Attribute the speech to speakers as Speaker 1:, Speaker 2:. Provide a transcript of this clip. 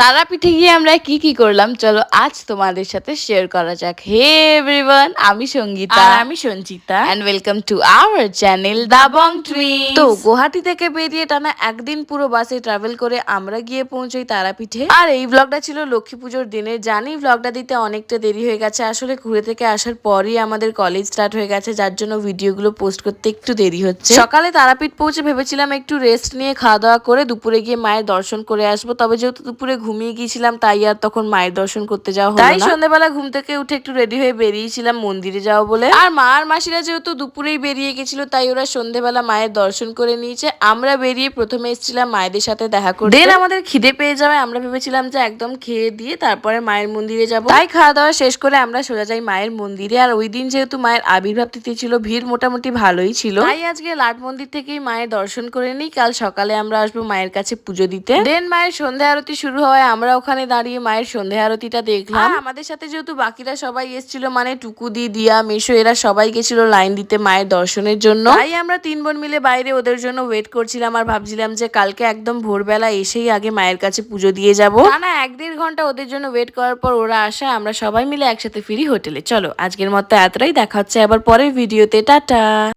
Speaker 1: তারাপীঠে গিয়ে আমরা কি কি করলাম? চলো আজ তোমাদের সাথে শেয়ার করা যাক। হে এভরিওয়ান আমি সঙ্গীতা।
Speaker 2: আর আমি Sanchita.
Speaker 1: And welcome to our channel Dabang twin
Speaker 2: তো গুয়াহাটি থেকে বেরিয়ে টানা একদিন পুরো বাসে ট্রাভেল করে আমরা গিয়ে পৌঁছই তারাপীঠে। আর এই ব্লগটা ছিল লক্ষ্মী পুজোর দিনে। জানি ব্লগটা দিতে অনেকটা দেরি হয়ে গেছে। আসলে ঘুরে থেকে আসার পরই আমাদের কলেজ স্টার্ট হয়ে গেছে যার জন্য ভিডিওগুলো পোস্ট করতে একটু দেরি হচ্ছে। সকালে তারাপীঠ পৌঁছে ভেবেছিলাম একটু রেস্ট নিয়ে খাওয়া দাওয়া করে দুপুরে গিয়ে মায়ের দর্শন করে আসব। তবে যেহেতু দুপুরে ঘুমিয়ে গিয়েছিলাম তাই আর তখন মায়ের দর্শন করতে যাওয়া হলো তাই সন্ধ্যাবেলা ঘুম থেকে উঠে একটু রেডি হয়ে বেরিয়েছিলাম মন্দিরে যাওয়া বলে। আর মা আর মাসিরা যেহেতু দুপুরেই বেরিয়ে গেছিল তাই ওরা সন্ধ্যেবেলা মায়ের দর্শন করে নিয়েছে। আমরা বেরিয়ে প্রথমে এসেছিলাম মায়েদের সাথে দেখা করতে। দেন আমাদের খিদে পেয়ে যাওয়ায় আমরা ভেবেছিলাম যে একদম খেয়ে দিয়ে তারপরে মায়ের মন্দিরে যাব। তাই খাওয়া দাওয়া শেষ করে আমরা সোজা যাই মায়ের মন্দিরে। আর ওই দিন যেহেতু মায়ের আবির্ভাব তিথি ছিল ভিড় মোটামুটি ভালোই ছিল। তাই আজকে লাট মন্দির থেকেই মায়ের দর্শন করে নিই। কাল সকালে আমরা আসব মায়ের কাছে পুজো দিতে। দেন মায়ের সন্ধ্যা আরতি শুরু হওয়ায় আমরা ওখানে দাঁড়িয়ে মায়ের সন্ধ্যা আরতিটা দেখলাম। আমাদের সাথে যেহেতু বাকিরা সবাই এসেছিল মানে টুকুদি দিয়া মেশো এরা সবাই গেছিল লাইন দিতে মায়ের দর্শনের জন্য। তাই আমরা তিন বোন মিলে বাইরে ওদের জন্য ওয়েট করছিলাম আর ভাবছিলাম যে কালকে একদম ভোরবেলা এসেই আগে মায়ের কাছে পুজো দিয়ে যাব। না না এক দেড় ঘণ্টা ওদের জন্য ওয়েট করার পর ওরা আসা আমরা সবাই মিলে একসাথে ফিরি হোটেলে। চলো আজকের মতো এতটাই দেখা হচ্ছে আবার পরের ভিডিওতে টাটা।